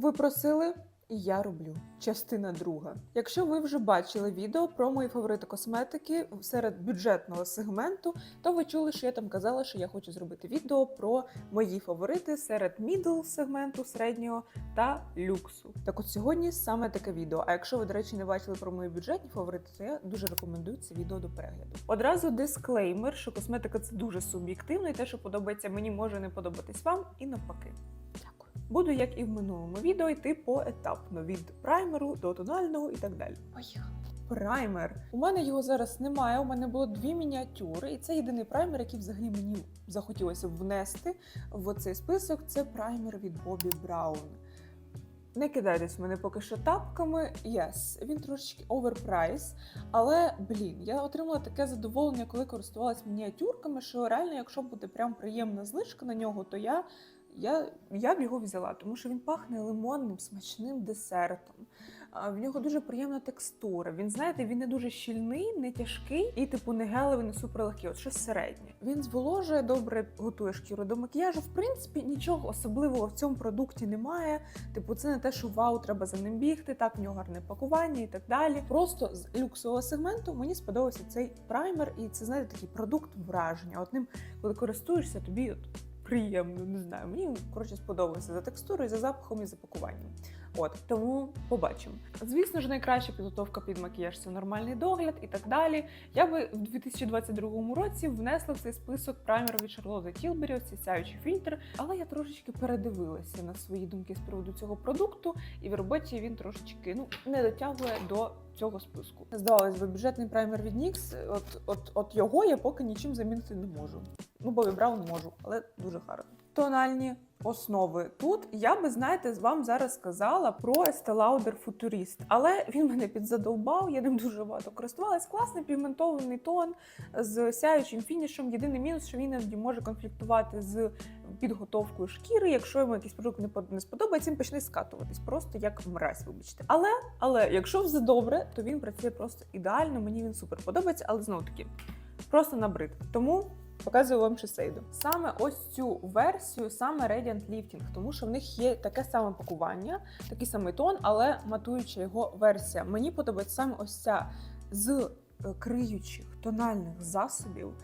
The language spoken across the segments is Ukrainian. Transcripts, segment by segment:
ви просили, і я роблю. Частина друга. Якщо ви вже бачили відео про мої фаворити косметики серед бюджетного сегменту, то ви чули, що я там казала, що я хочу зробити відео про мої фаворити серед мідл сегменту середнього та люксу. Так от сьогодні саме таке відео. А якщо ви, до речі, не бачили про мої бюджетні фаворити, то я дуже рекомендую це відео до перегляду. Одразу дисклеймер, що косметика це дуже суб'єктивно, і те, що подобається мені, може не подобатись вам, і навпаки. Буду, як і в минулому відео, йти поетапно від праймеру до тонального і так далі. Поїхали. Праймер. У мене його зараз немає. У мене було дві мініатюри, і це єдиний праймер, який взагалі мені захотілося внести в цей список. Це праймер від Бобі Браун. Не кидайтесь в мене поки що тапками. Yes, він трошечки оверпрайс, але блін, я отримала таке задоволення, коли користувалась мініатюрками, що реально, якщо буде прям приємна знижка на нього, то я, я, я б його взяла, тому що він пахне лимонним смачним десертом. В нього дуже приємна текстура. Він, знаєте, він не дуже щільний, не тяжкий і, типу, не гелевий, не суперлегкий, от щось середнє. Він зволожує, добре готує шкіру до макіяжу. В принципі, нічого особливого в цьому продукті немає. Типу, це не те, що вау, треба за ним бігти. Так, в нього гарне пакування і так далі. Просто з люксового сегменту мені сподобався цей праймер, і це знаєте такий продукт враження. От ним, коли користуєшся, тобі от приємно, не знаю. Мені коротше сподобалося за текстурою, за запахом і за пакуванням. От тому побачимо. Звісно ж, найкраща підготовка під макіяж це нормальний догляд і так далі. Я би в 2022 році внесла в цей список праймер від Charlotte Tilbury, ось фільтр, але я трошечки передивилася на свої думки з приводу цього продукту, і в роботі він трошечки ну не дотягує до цього списку. Здавалось би, бюджетний праймер від NYX, от, от, от його я поки нічим замінити не можу. Ну, Бобі Браун можу, але дуже гарно. Тональні основи. Тут я би, знаєте, вам зараз сказала про Estee Lauder Futurist, але він мене підзадовбав, я ним дуже багато користувалась. Класний пігментований тон з сяючим фінішем. Єдиний мінус, що він іноді може конфліктувати з підготовкою шкіри. Якщо йому якийсь продукт не не сподобається, він почне скатуватись просто як мразь, вибачте. Але, але якщо все добре, то він працює просто ідеально. Мені він супер подобається, але знову таки просто набрид. Тому Показую вам шесейду. Саме ось цю версію, саме Radiant Lifting, тому що в них є таке саме пакування, такий самий тон, але матуюча його версія. Мені подобається саме ось ця з е, криючих тональних засобів.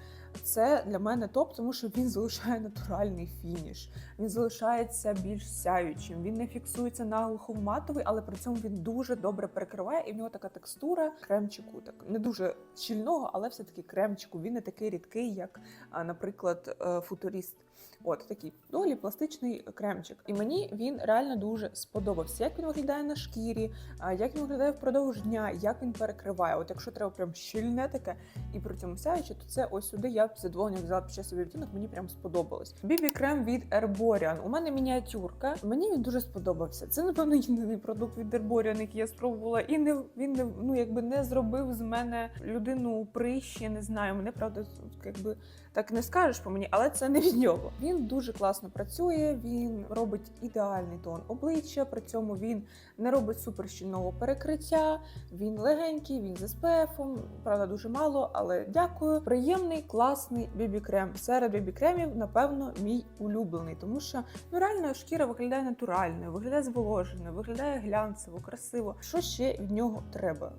Це для мене топ, тому що він залишає натуральний фініш. Він залишається більш сяючим. Він не фіксується на в матовий, але при цьому він дуже добре перекриває, і в нього така текстура кремчику. Так не дуже щільного, але все-таки кремчику. Він не такий рідкий, як, наприклад, е, футурист. От такий доволі пластичний кремчик. І мені він реально дуже сподобався. Як він виглядає на шкірі, як він виглядає впродовж дня, як він перекриває. От якщо треба прям щільне таке і при цьому сяюче, то це ось сюди я б з задоволенням взяла під час собі відтінок, мені прям сподобалось. Бібі крем від Herborian. У мене мініатюрка. Мені він дуже сподобався. Це напевно єдиний продукт від Herborian, який я спробувала, і не він не ну якби не зробив з мене людину прищі. Не знаю. Мене правда якби так не скажеш по мені, але це не від нього. Він дуже класно працює. Він робить ідеальний тон обличчя. При цьому він не робить суперщільного перекриття. Він легенький, він з SPF, правда, дуже мало, але дякую. Приємний, класний бібі-крем. Серед бібі-кремів, напевно, мій улюблений, тому що ну реально шкіра виглядає натуральною, виглядає зволоженою, виглядає глянцево, красиво. Що ще від нього треба?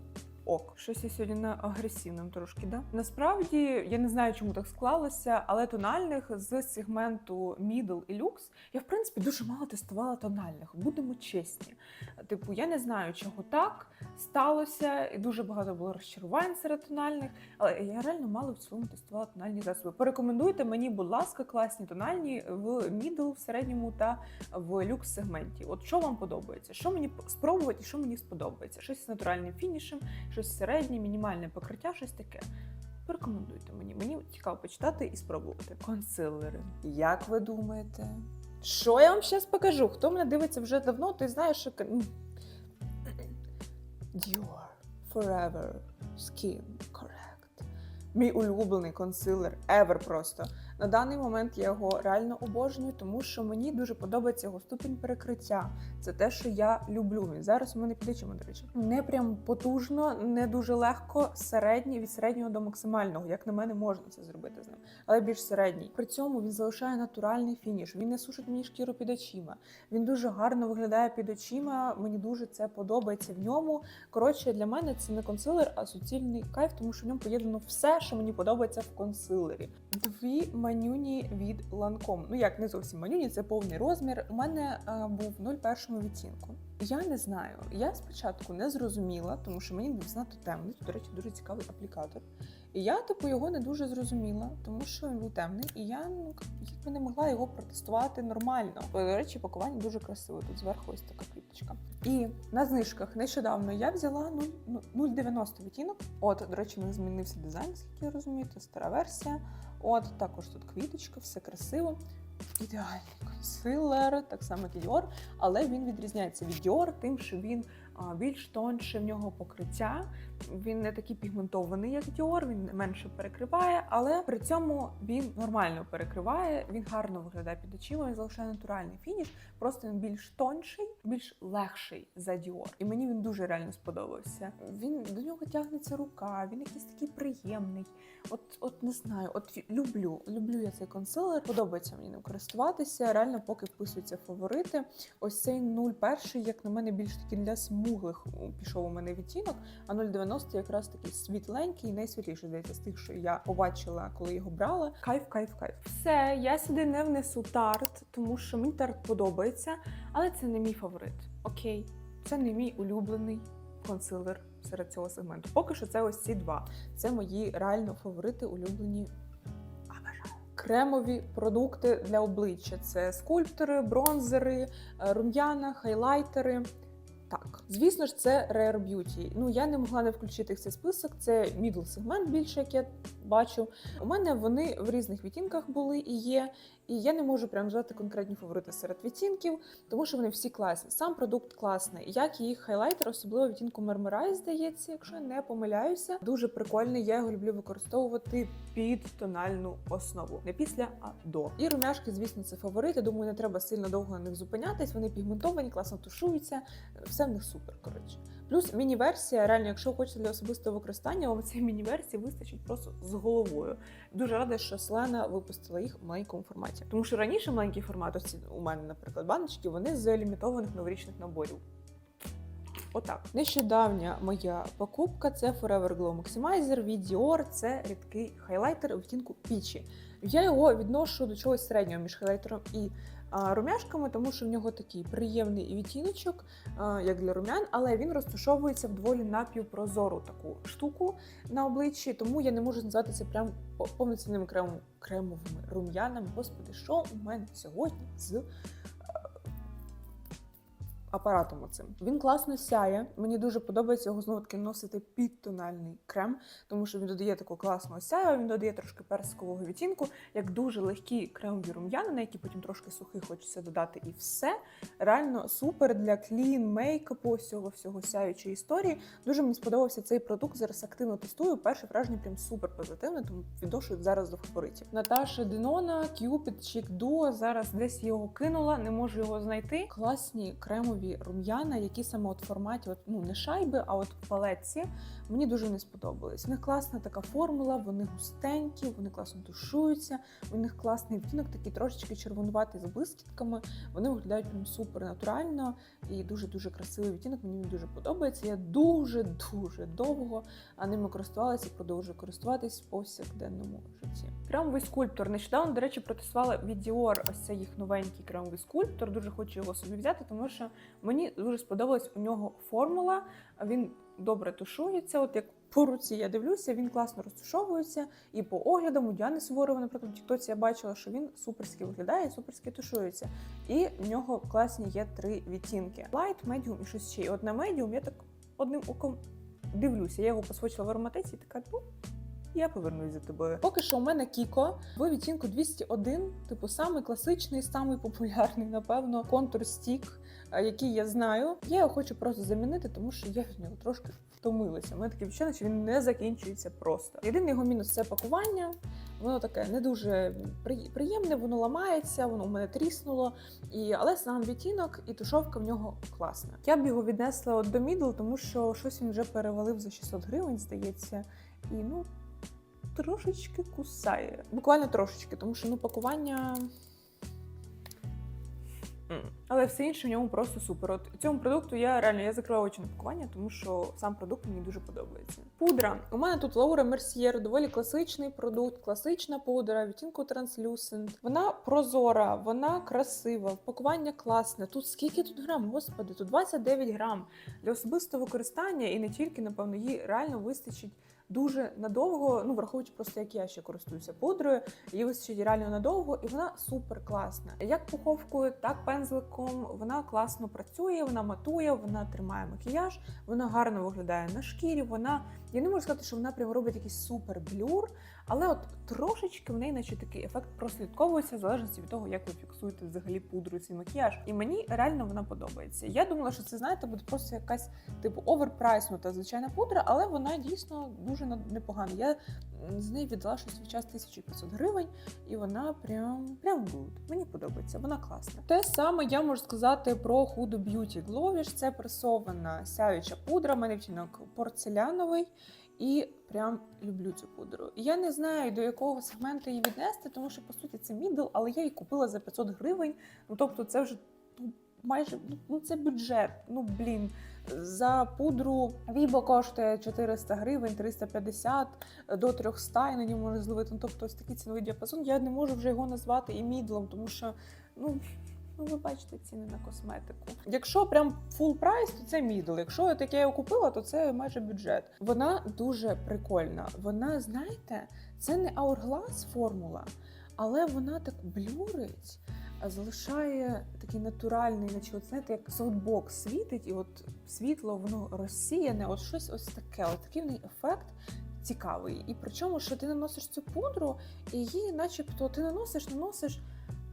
Ок, щось я сьогодні на агресивному трошки, да? Насправді я не знаю, чому так склалося, але тональних з сегменту Middle і Lux я в принципі дуже мало тестувала тональних. Будемо чесні. Типу, я не знаю, чого так сталося, і дуже багато було розчарувань серед тональних, але я реально мало в цілому тестувала тональні засоби. Порекомендуйте мені, будь ласка, класні тональні в Middle, в середньому та в люкс сегменті. От що вам подобається? Що мені спробувати, і що мені сподобається? Щось з натуральним фінішем, щось середнє, мінімальне покриття, щось таке. Порекомендуйте мені. Мені цікаво почитати і спробувати. Консилери. Як ви думаєте? Що я вам зараз покажу? Хто мене дивиться вже давно, той знає, що Dior Forever Skin Correct. Мій улюблений консилер ever просто. На даний момент я його реально обожнюю, тому що мені дуже подобається його ступінь перекриття. Це те, що я люблю. Він зараз у мене під очима, до речі. Не прям потужно, не дуже легко, середній від середнього до максимального. Як на мене, можна це зробити з ним, але більш середній. При цьому він залишає натуральний фініш. Він не сушить мені шкіру під очима. Він дуже гарно виглядає під очима. Мені дуже це подобається в ньому. Коротше, для мене це не консилер, а суцільний кайф, тому що в ньому поєднано все, що мені подобається в консилері. Дві манюні від Lancome. Ну як не зовсім манюні, це повний розмір. У мене е, був 0,1 відтінку. Я не знаю. Я спочатку не зрозуміла, тому що мені був занадто темний. Тут, До речі, дуже цікавий аплікатор. І я, типу, його не дуже зрозуміла, тому що він був темний, і я ну якби не могла його протестувати нормально. До речі, пакування дуже красиве. Тут зверху ось така квіточка. І на знижках нещодавно я взяла ну, ну, 0,90 відтінок. От, до речі, в них змінився дизайн, скільки я розумію, це стара версія. От також тут квіточка, все красиво. Ідеальний консилер, так само як і Dior, але він відрізняється від Dior тим, що він більш тонше в нього покриття. Він не такий пігментований, як Dior, він менше перекриває, але при цьому він нормально перекриває, він гарно виглядає під очима, він залишає натуральний фініш, просто він більш тонший, більш легший за Dior. І мені він дуже реально сподобався. Він до нього тягнеться рука, він якийсь такий приємний. От, от не знаю, от люблю, люблю я цей консилер. Подобається мені ним користуватися. Реально, поки вписуються фаворити. Ось цей 0,1, як на мене, більш такий для смуглих пішов у мене відтінок, а 0,90 якраз такий світленький, найсвітліший здається з тих, що я побачила, коли його брала. Кайф, кайф, кайф. Все, я сюди не внесу тарт, тому що мені тарт подобається, але це не мій фаворит. Окей, це не мій улюблений консилер серед цього сегменту. Поки що це ось ці два. Це мої реально фаворити, улюблені. Кремові продукти для обличчя: це скульптори, бронзери, е, рум'яна, хайлайтери. Так, звісно ж, це Rare Beauty. Ну я не могла не включити в цей список. Це middle сегмент більше, як я бачу. У мене вони в різних відтінках були і є. І я не можу прям назвати конкретні фаворити серед відтінків, тому що вони всі класні. Сам продукт класний, як і їх хайлайтер, особливо відтінку Mermerize, здається, якщо я не помиляюся. Дуже прикольний. Я його люблю використовувати під тональну основу. Не після, а до. І румяшки, звісно, це фаворити. Думаю, не треба сильно довго на них зупинятись. Вони пігментовані, класно тушуються. Все в них супер. Коротше. Плюс міні-версія, реально, якщо хочете для особистого використання, вам цієї міні-версії вистачить просто з головою. Дуже рада, що Селена випустила їх в маленькому форматі. Тому що раніше маленький формат, ось ці у мене, наприклад, баночки, вони з лімітованих новорічних наборів. Отак. Нещодавня моя покупка це Forever Glow Maximizer від Dior. Це рідкий хайлайтер у відтінку пічі. Я його відношу до чогось середнього між хайлайтером і румяшками, тому що в нього такий приємний відтіночок, як для румян, але він розташовується в доволі напівпрозору таку штуку на обличчі, тому я не можу назвати це прям повноцінним крем... кремовими рум'янами. Господи, що у мене сьогодні з апаратом оцим. Він класно сяє. Мені дуже подобається його знову таки носити під тональний крем, тому що він додає такого класного сяю, він додає трошки персикового відтінку, як дуже легкі кремові рум'яни, на які потім трошки сухих хочеться додати, і все. Реально супер для клін, мейкапу, всього всього сяючої історії. Дуже мені сподобався цей продукт. Зараз активно тестую. Перше враження прям супер позитивне, тому відношую зараз до фаворитів. Наташа Денона, Cupid Chic Duo. Зараз десь його кинула, не можу його знайти. Класні кремові рум'яна, які саме от в форматі, от, ну не шайби, а от в палетці. Мені дуже не сподобались. У них класна така формула, вони густенькі, вони класно тушуються. У них класний відтінок, такий трошечки червонуватий з блискітками. Вони виглядають прям супер натурально і дуже дуже красивий відтінок. Мені він дуже подобається. Я дуже дуже довго ними користувалася і продовжую користуватись в повсякденному житті. Кремовий скульптор. Нещодавно, до речі, протестувала від Dior ось цей їх новенький кремовий скульптор. Дуже хочу його собі взяти, тому що мені дуже сподобалась у нього формула. Він добре тушується. От як по руці я дивлюся, він класно розтушовується. І по оглядам у Діани Суворова, наприклад, в Тіктоці я бачила, що він суперськи виглядає, суперськи тушується. І в нього класні є три відтінки: Light, Medium і щось ще. І от на Medium я так одним оком дивлюся. Я його посвочила в ароматиці і така, ну. Я повернусь за тобою. Поки що у мене Кіко в відтінку 201, типу самий класичний, самий популярний, напевно, контур стік е, який я знаю. Я його хочу просто замінити, тому що я від нього трошки втомилася. У мене таке відчуття, що він не закінчується просто. Єдиний його мінус це пакування. Воно таке не дуже приємне, воно ламається, воно у мене тріснуло. І, але сам відтінок і тушовка в нього класна. Я б його віднесла от до мідл, тому що щось він вже перевалив за 600 гривень, здається. І ну трошечки кусає. Буквально трошечки, тому що ну пакування. Але все інше в ньому просто супер. От цьому продукту я реально я закрила очі на пакування, тому що сам продукт мені дуже подобається. Пудра. У мене тут Laura Mercier, доволі класичний продукт, класична пудра, відтінку Translucent. Вона прозора, вона красива, пакування класне. Тут скільки тут грам? Господи, тут 29 грам для особистого використання і не тільки, напевно, їй реально вистачить. Дуже надовго, ну враховуючи просто, як я ще користуюся пудрою, її вистачить реально надовго, і вона супер класна. Як пуховкою, так пензликом. Вона класно працює, вона матує, вона тримає макіяж, вона гарно виглядає на шкірі. Вона я не можу сказати, що вона прям робить якийсь супер блюр, але от трошечки в неї, наче такий ефект прослідковується в залежності від того, як ви фіксуєте взагалі пудру цей макіяж. І мені реально вона подобається. Я думала, що це знаєте, буде просто якась типу оверпрайснута звичайна пудра, але вона дійсно дуже непогана. Я з неї віддала щось свій час 1500 гривень, і вона прям прям good. Мені подобається, вона класна. Те саме я можу сказати про Hudo Beauty Glowish. Це пресована сяюча пудра. Мене втінок порцеляновий. І прям люблю цю пудру. Я не знаю, до якого сегменту її віднести, тому що по суті це мідл, але я її купила за 500 гривень. Ну тобто, це вже ну, майже ну, це бюджет. Ну блін. За пудру Вібо коштує 400 гривень, 350 до 300, і на ньому можна зловити. Ну, тобто ось такий ціновий діапазон. Я не можу вже його назвати і мідлом, тому що ну. Ну, ви бачите ціни на косметику. Якщо прям full прайс, то це мідл. Якщо таке я його купила, то це майже бюджет. Вона дуже прикольна. Вона, знаєте, це не Hourglass формула, але вона так блюрить, залишає такий натуральний, наче от, знаєте, як софтбокс світить, і от світло воно розсіяне, от щось ось таке. От такий в неї ефект. Цікавий. І причому, що ти наносиш цю пудру, і її, начебто, ти наносиш, наносиш,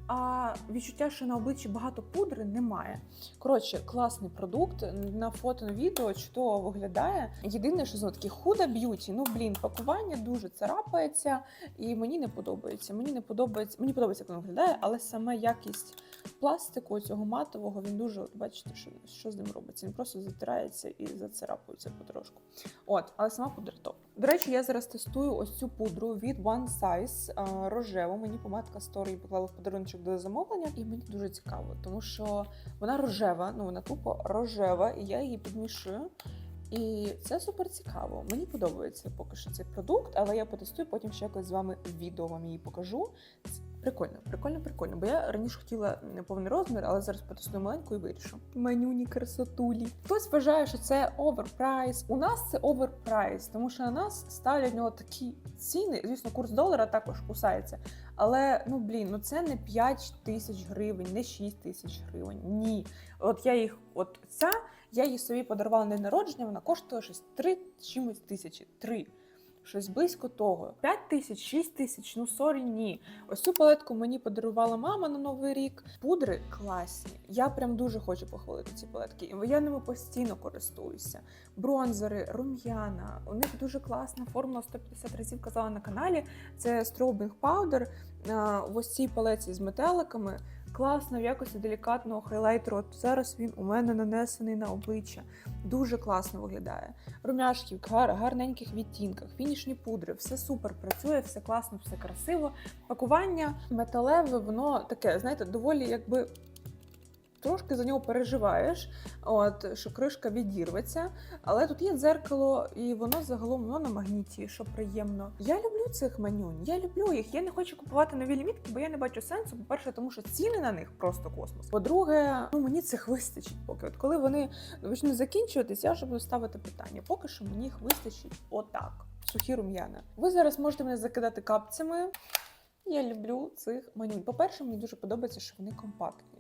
а відчуття, що на обличчі багато пудри, немає. Коротше, класний продукт. На фото на відео чудово виглядає. Єдине, що знову таки худа б'юті. Ну блін, пакування дуже царапається, і мені не подобається. Мені не подобається. Мені подобається, як воно виглядає, але саме якість пластику цього матового він дуже от бачите, що, що з ним робиться. Він просто затирається і зацарапується потрошку. От, але сама пудра топ. До речі, я зараз тестую ось цю пудру від One Size а, рожеву. Мені помадка Story поклала в подарунок до замовлення, і мені дуже цікаво, тому що вона рожева, ну вона тупо рожева, і я її підмішую. І це супер цікаво. Мені подобається поки що цей продукт, але я потестую, потім ще якось з вами відео вам її покажу. Прикольно, прикольно, прикольно. Бо я раніше хотіла повний розмір, але зараз потестую маленьку і вирішу. Манюні красотулі. Хтось вважає, що це оверпрайс. У нас це оверпрайс, тому що на нас ставлять нього такі ціни. Звісно, курс долара також кусається. Але ну блін, ну це не 5 тисяч гривень, не 6 тисяч гривень. Ні. От я їх, от ця, я її собі подарувала на день народження, вона коштує щось 3 чимось тисячі. 3. Щось близько того. 5 тисяч, 6 тисяч, ну сорі, ні. Ось цю палетку мені подарувала мама на новий рік. Пудри класні. Я прям дуже хочу похвалити ці палетки. Я ними постійно користуюся. Бронзери, рум'яна. У них дуже класна формула 150 разів казала на каналі. Це стробінг паудер в ось цій палеці з метеликами. Класно в якості делікатного хайлайтеру. От зараз він у мене нанесений на обличчя. Дуже класно виглядає. Румяшки в гар, гарненьких відтінках, фінішні пудри, все супер працює, все класно, все красиво. Пакування металеве, воно таке, знаєте, доволі якби. Трошки за нього переживаєш, от що кришка відірветься, але тут є дзеркало, і воно загалом воно на магніті, що приємно. Я люблю цих манюнь, я люблю їх. Я не хочу купувати нові лімітки, бо я не бачу сенсу. По-перше, тому що ціни на них просто космос. По-друге, ну мені цих вистачить поки. От коли вони почнуть закінчуватись, я вже буду ставити питання. Поки що мені їх вистачить отак. Сухі рум'яна. Ви зараз можете мене закидати капцями. Я люблю цих манюнь. По-перше, мені дуже подобається, що вони компактні.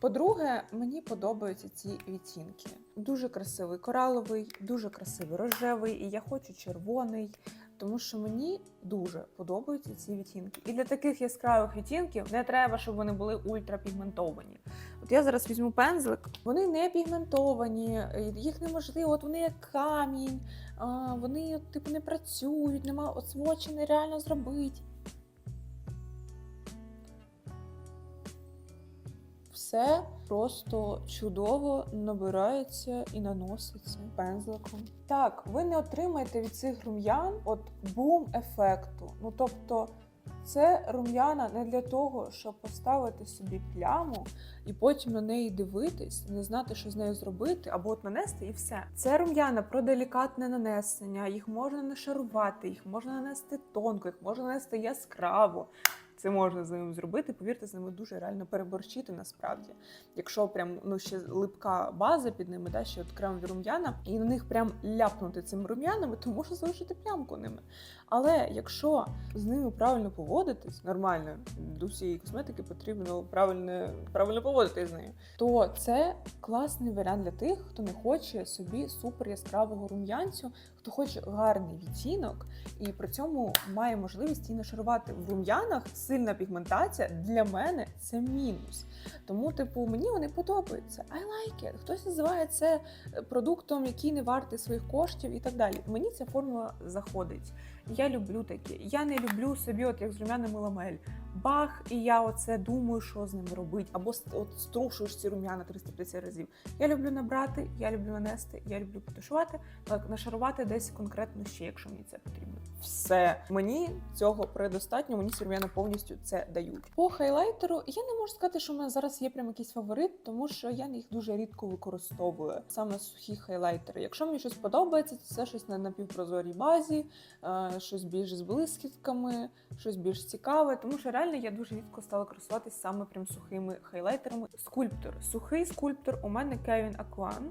По-друге, мені подобаються ці відтінки. Дуже красивий кораловий, дуже красивий рожевий, і я хочу червоний. Тому що мені дуже подобаються ці відтінки. І для таких яскравих відтінків не треба, щоб вони були ультрапігментовані. От я зараз візьму пензлик. Вони не пігментовані, їх неможливо, от вони як камінь, вони типу не працюють, нема от свочі нереально зробити. Все просто чудово набирається і наноситься пензликом. Так, ви не отримаєте від цих рум'ян от бум-ефекту. Ну тобто, це рум'яна не для того, щоб поставити собі пляму і потім на неї дивитись, не знати, що з нею зробити, або от нанести і все. Це рум'яна про делікатне нанесення. Їх можна не шарувати, їх можна нанести тонко, їх можна нанести яскраво. Це можна з ними зробити. Повірте, з ними дуже реально переборщити насправді. Якщо прям ну ще липка база під ними, да, ще от кремові рум'яна, і на них прям ляпнути цими рум'янами, то можна залишити плямку ними. Але якщо з ними правильно поводитись, нормально до всієї косметики потрібно правильно, правильно поводитись з нею, то це класний варіант для тих, хто не хоче собі супер яскравого рум'янцю, хто хоче гарний відтінок і при цьому має можливість і нашарувати в рум'янах. Сильна пігментація для мене це мінус. Тому, типу, мені вони подобаються. I like it. Хтось називає це продуктом, який не вартий своїх коштів і так далі. Мені ця формула заходить. Я люблю таке. Я не люблю собі, от як з рум'янами ламель. Бах, і я оце думаю, що з ними робити, або от струшуєш ці рум'яна 350 разів. Я люблю набрати, я люблю нанести, я люблю потушувати, нашарувати десь конкретно ще, якщо мені це потрібно. Все мені цього предостатньо. Мені ці рум'яна повністю це дають. По хайлайтеру я не можу сказати, що в мене зараз є прям якийсь фаворит, тому що я їх дуже рідко використовую. Саме сухі хайлайтери. Якщо мені щось подобається, то це щось на напівпрозорій базі, щось більш з блискітками, щось більш цікаве. Тому що реально я дуже рідко стала користуватись саме прям сухими хайлайтерами. Скульптор, сухий скульптор. У мене Kevin Aquan.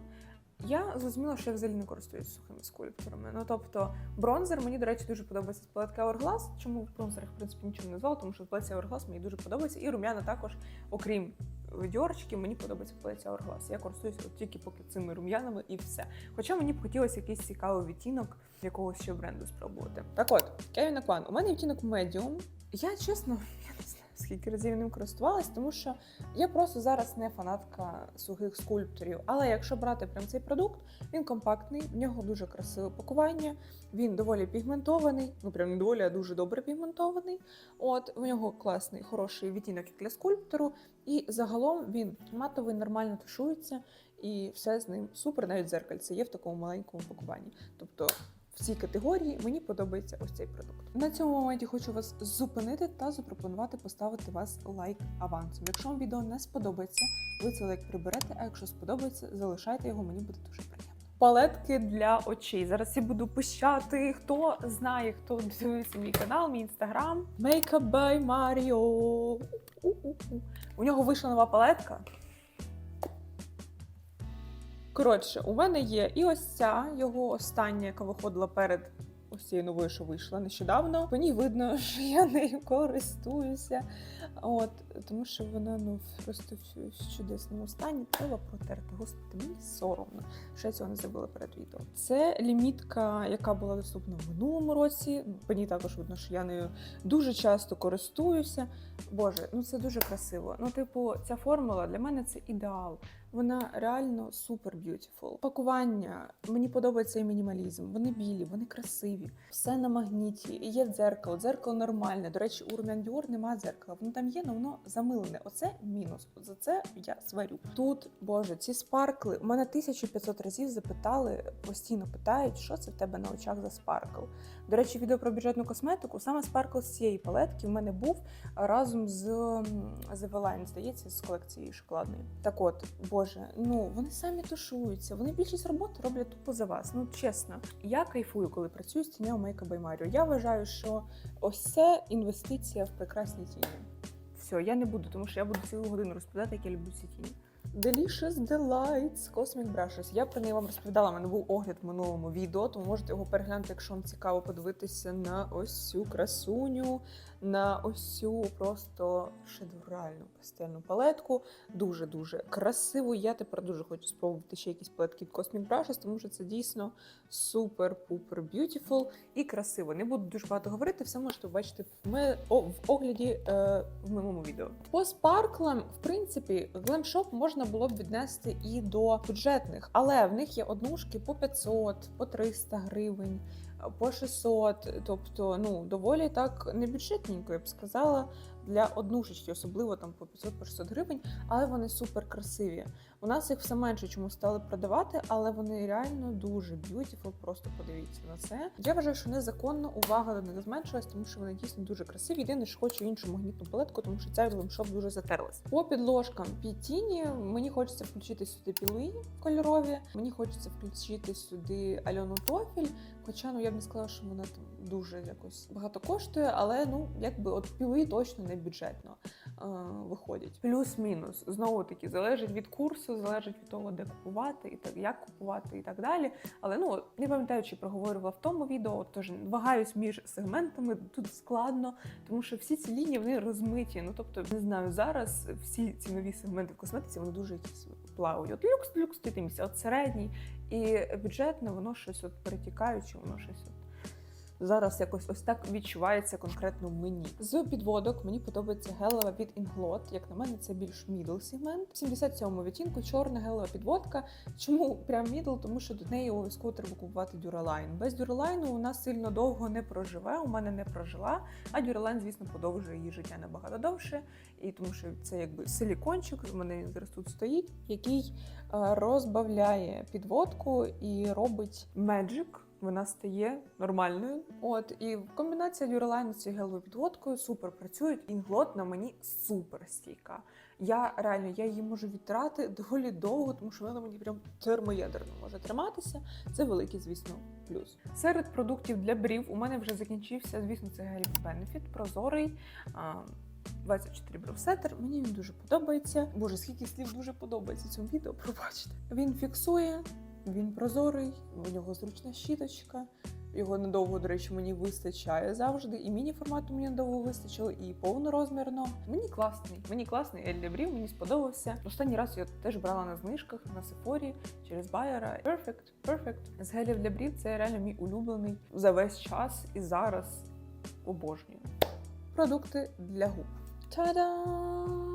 Я зрозуміла, що я взагалі не користуюсь сухими скульпторами. Ну тобто, бронзер мені, до речі, дуже подобається з палетки Hourglass. Чому в бронзерах, в принципі, нічого не назвала, тому що в палеці Hourglass мені дуже подобається. І рум'яна також, окрім дьорочки, мені подобається в палеці Hourglass. Я користуюся от тільки поки цими рум'янами і все. Хоча мені б хотілося якийсь цікавий відтінок якогось ще бренду спробувати. Так от, Kevin Aquan. У мене відтінок Medium. Я чесно, я не знаю, скільки разів ним користувалась, тому що я просто зараз не фанатка сухих скульпторів. Але якщо брати прям цей продукт, він компактний, в нього дуже красиве пакування, він доволі пігментований, ну прям не доволі, а дуже добре пігментований. От в нього класний, хороший відтінок для скульптору, і загалом він матовий, нормально тушується, і все з ним супер. Навіть зеркальце є в такому маленькому пакуванні. Тобто. В цій категорії мені подобається ось цей продукт. На цьому моменті хочу вас зупинити та запропонувати поставити вас лайк авансом. Якщо вам відео не сподобається, ви цей лайк приберете, а якщо сподобається, залишайте його, мені буде дуже приємно. Палетки для очей. Зараз я буду пищати. Хто знає, хто дивиться мій канал, мій інстаграм. Makeup by Mario. У-у-у. У нього вийшла нова палетка. Коротше, у мене є і ось ця його остання, яка виходила перед ось цією новою, що вийшла нещодавно. Ній видно, що я нею користуюся. От, тому що вона ну просто в, чудесному стані. Треба протерти. Господи, мені соромно, що я цього не зробила перед відео. Це лімітка, яка була доступна в минулому році. По ній також видно, що я нею дуже часто користуюся. Боже, ну це дуже красиво. Ну, типу, ця формула для мене це ідеал. Вона реально супер б'ютіфул. Пакування мені подобається і мінімалізм. Вони білі, вони красиві. Все на магніті. І є дзеркало. Дзеркало нормальне. До речі, у Roman Dior немає дзеркала. Воно там є, але воно замилене. Оце мінус. За це я сварю. Тут, боже, ці спаркли. У мене 1500 разів запитали, постійно питають, що це в тебе на очах за спаркл. До речі, відео про бюджетну косметику. Саме спаркл з цієї палетки в мене був разом з The Line, здається, з колекції шоколадної. Так от, боже, ну вони самі тушуються. Вони більшість роботи роблять тупо за вас. Ну чесно, я кайфую, коли працюю з тінею Makeup by. Я вважаю, що ось це інвестиція в прекрасні тіні. Все, я не буду, тому що я буду цілу годину розповідати, як я люблю ці тіні. Delicious Delights Cosmic Brushes. Я про неї вам розповідала. У мене був огляд в минулому відео, тому можете його переглянути, якщо вам цікаво подивитися на ось цю красуню. На ось цю просто шедевральну пастельну палетку. Дуже дуже красиво. Я тепер дуже хочу спробувати ще якісь палетки від Cosmic Brushes, тому що це дійсно супер-пупер beautiful і красиво. Не буду дуже багато говорити, все можете побачити в, огляді е, в моєму відео. По спарклам, в принципі, Shop можна було б віднести і до бюджетних, але в них є однушки по 500, по 300 гривень. По 600, тобто ну доволі так не бюджетненько, я б сказала, для однушечки, особливо там по 500 по 600 гривень, але вони супер красиві. У нас їх все менше чому стали продавати, але вони реально дуже б'ютіфул. Просто подивіться на це. Я вважаю, що незаконно увага до них зменшилась, тому що вони дійсно дуже красиві. Єдине, що хочу іншу магнітну палетку, тому що ця Glam дуже затерлась. По підложкам під тіні мені хочеться включити сюди піли кольорові. Мені хочеться включити сюди Альону Тофіль. Хоча ну я б не сказала, що вона там дуже якось багато коштує, але ну якби от піли точно не бюджетно е, виходять. Плюс-мінус знову таки залежить від курсу, залежить від того, де купувати і так як купувати, і так далі. Але ну не пам'ятаю, чи проговорювала в тому відео, тож вагаюсь між сегментами. Тут складно, тому що всі ці лінії вони розмиті. Ну тобто, не знаю, зараз всі ці нові сегменти в косметиці вони дуже якісь плавають. От люкс, люкс, ти місця, от середній і бюджетне, воно щось от перетікаюче, воно щось от. Зараз якось ось так відчувається конкретно мені. З підводок мені подобається гелева від Inglot. Як на мене, це більш мідл сегмент. 77 відтінку чорна гелева підводка. Чому прям мідл? Тому що до неї обов'язково треба купувати дюралайн. Без дюралайну вона сильно довго не проживе. У мене не прожила. А дюралайн, звісно, подовжує її життя набагато довше. І тому що це якби силікончик, у мене зараз тут стоїть, який е, розбавляє підводку і робить меджик вона стає нормальною. От і комбінація дюралайну з геловою підводкою супер працюють. Інглот на мені супер стійка. Я реально я її можу відтирати доволі довго, тому що вона мені прям термоядерно може триматися. Це великий, звісно, плюс. Серед продуктів для брів у мене вже закінчився. Звісно, це гель Benefit, прозорий. 24 бровсетер. Мені він дуже подобається. Боже, скільки слів дуже подобається цьому відео. Пробачте. Він фіксує. Він прозорий, у нього зручна щіточка. Його надовго, до речі, мені вистачає завжди. І міні-формату мені надовго вистачило, і повнорозмірно. Мені класний, мені класний ель для брів, мені сподобався. Останній раз я теж брала на знижках на Сефорі через Байера. Perfect, perfect. З гелів для брів це реально мій улюблений за весь час і зараз обожнюю. Продукти для губ. Та-дам!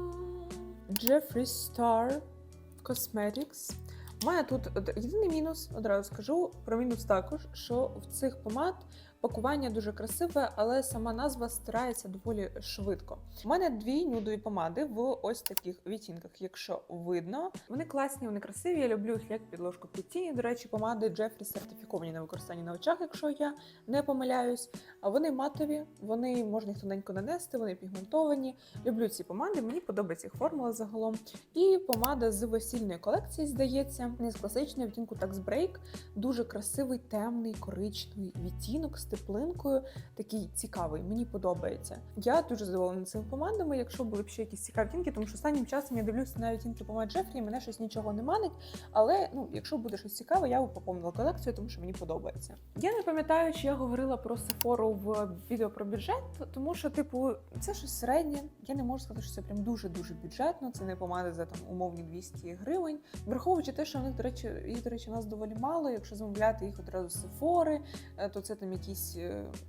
Jeffree Star Cosmetics. У мене тут єдиний мінус, одразу скажу про мінус також, що в цих помад пакування дуже красиве, але сама назва стирається доволі швидко. У мене дві нюдові помади в ось таких відтінках, якщо видно. Вони класні, вони красиві. Я люблю їх як підложку під тіні. До речі, помади Джефрі сертифіковані на використання на очах, якщо я не помиляюсь. А вони матові, вони можна їх тоненько нанести, вони пігментовані. Люблю ці помади, мені подобається їх формула загалом. І помада з весільної колекції, здається, не з класичної відтінку Tax Break. Дуже красивий, темний, коричневий відтінок з. Такий цікавий, мені подобається. Я дуже задоволена цими помадами, якщо були б ще якісь цікаві відтінки, тому що останнім часом я дивлюся на відтінки помад Джефрі, мене щось нічого не манить. Але ну, якщо буде щось цікаве, я поповнила колекцію, тому що мені подобається. Я не пам'ятаю, чи я говорила про Сефору в відео про бюджет, тому що, типу, це щось середнє. Я не можу сказати, що це прям дуже-дуже бюджетно. Це не помада за там умовні 200 гривень. Враховуючи те, що в них, до речі, їх, до речі, у нас доволі мало. Якщо замовляти їх одразу з Сефори, е, то це там якісь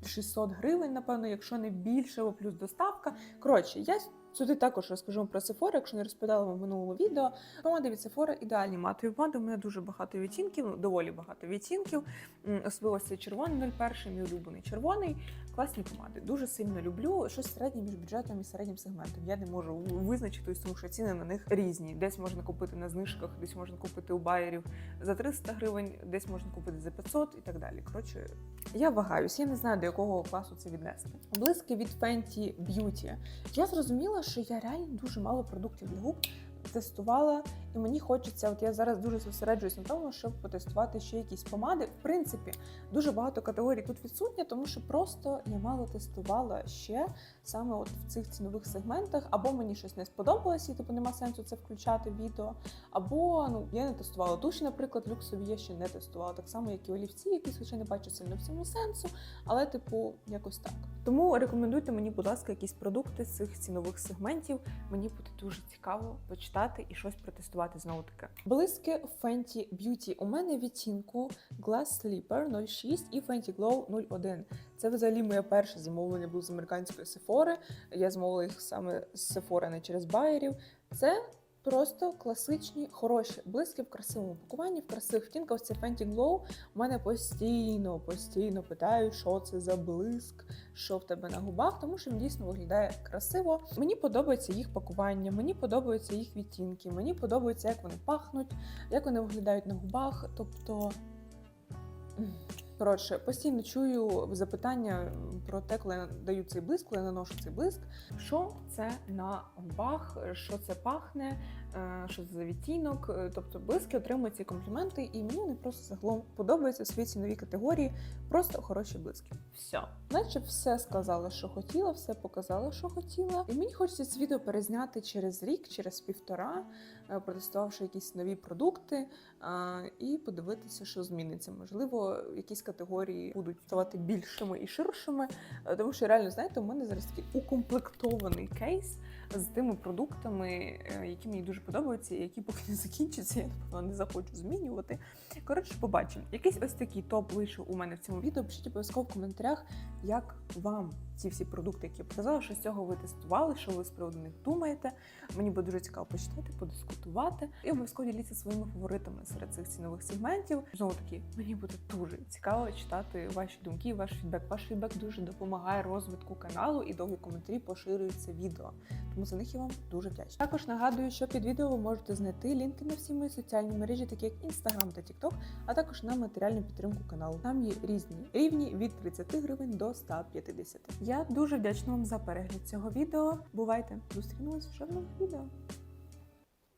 600 гривень, напевно, якщо не більше, плюс доставка. Коротше, я Сюди також розкажу про Sephora, якщо не розповідала в минулому відео. Помади від Sephora ідеальні матові помади. У мене дуже багато відтінків, доволі багато відтінків. Особливо цей червоний 01, мій улюблений червоний. Класні помади. Дуже сильно люблю. Щось середнє між бюджетом і середнім сегментом. Я не можу визначити, тому що ціни на них різні. Десь можна купити на знижках, десь можна купити у байерів за 300 гривень, десь можна купити за 500 і так далі. Коротше, я вагаюсь, я не знаю, до якого класу це віднести. Блиски від Fenty Beauty. Я зрозуміла, що я реально дуже мало продуктів для губ тестувала, і мені хочеться, от я зараз дуже зосереджуюсь на тому, щоб потестувати ще якісь помади. В принципі, дуже багато категорій тут відсутні, тому що просто я мало тестувала ще саме от в цих цінових сегментах, або мені щось не сподобалось, і типу нема сенсу це включати в відео, або ну я не тестувала душі, наприклад, люксові я ще не тестувала, так само, як і олівці, якісь хоча не бачу сильно в цьому сенсу, але типу якось так. Тому рекомендуйте мені, будь ласка, якісь продукти з цих цінових сегментів. Мені буде дуже цікаво почитати і щось протестувати знову таки. Близьке Fenty Beauty. У мене відтінку Glass Sleeper 06 і Fenty Glow 01. Це взагалі моє перше замовлення було з американської Sephora. Я замовила їх саме з Sephora, не через байерів. Це просто класичні, хороші блиски в красивому пакуванні, в красивих втінках. Це Fenty Glow. У мене постійно, постійно питають, що це за блиск, що в тебе на губах, тому що він дійсно виглядає красиво. Мені подобається їх пакування, мені подобаються їх відтінки, мені подобається, як вони пахнуть, як вони виглядають на губах. Тобто. Коротше, постійно чую запитання про те, коли я даю цей блиск, коли наношу цей блиск. Що це на губах, що це пахне, е, що це за відтінок. Е, Тобто блиски отримують ці компліменти, і мені вони просто загалом подобаються в своїй ціновій категорії. Просто хороші блиски. Все, наче все сказала, що хотіла, все показала, що хотіла. І мені хочеться це відео перезняти через рік, через півтора, протестувавши якісь нові продукти і подивитися, що зміниться. Можливо, якісь категорії будуть ставати більшими і ширшими. Е, Тому що реально, знаєте, у мене зараз такий укомплектований кейс з тими продуктами, е, які мені дуже подобаються, і які поки не закінчаться, я напевно не захочу змінювати. Коротше, побачимо. Якийсь ось такий топ вийшов у мене в цьому відео. Пишіть обов'язково в коментарях, як вам ці всі продукти, які я показала, що з цього ви тестували, що ви з приводу них думаєте. Мені буде дуже цікаво почитати, подискутувати. І обов'язково діліться своїми фаворитами серед цих цінових сегментів. Знову таки, мені буде дуже цікаво читати ваші думки, ваш фідбек. Ваш фідбек дуже допомагає розвитку каналу і довгі коментарі поширюють це відео. Тому за них я вам дуже вдячна. Також нагадую, що під відео ви можете знайти лінки на всі мої соціальні мережі, такі як Instagram та TikTok, а також на матеріальну підтримку каналу. Там є різні рівні від 30 гривень до 150. Я дуже вдячна вам за перегляд цього відео. Бувайте! Зустрінемось вже в нових відео.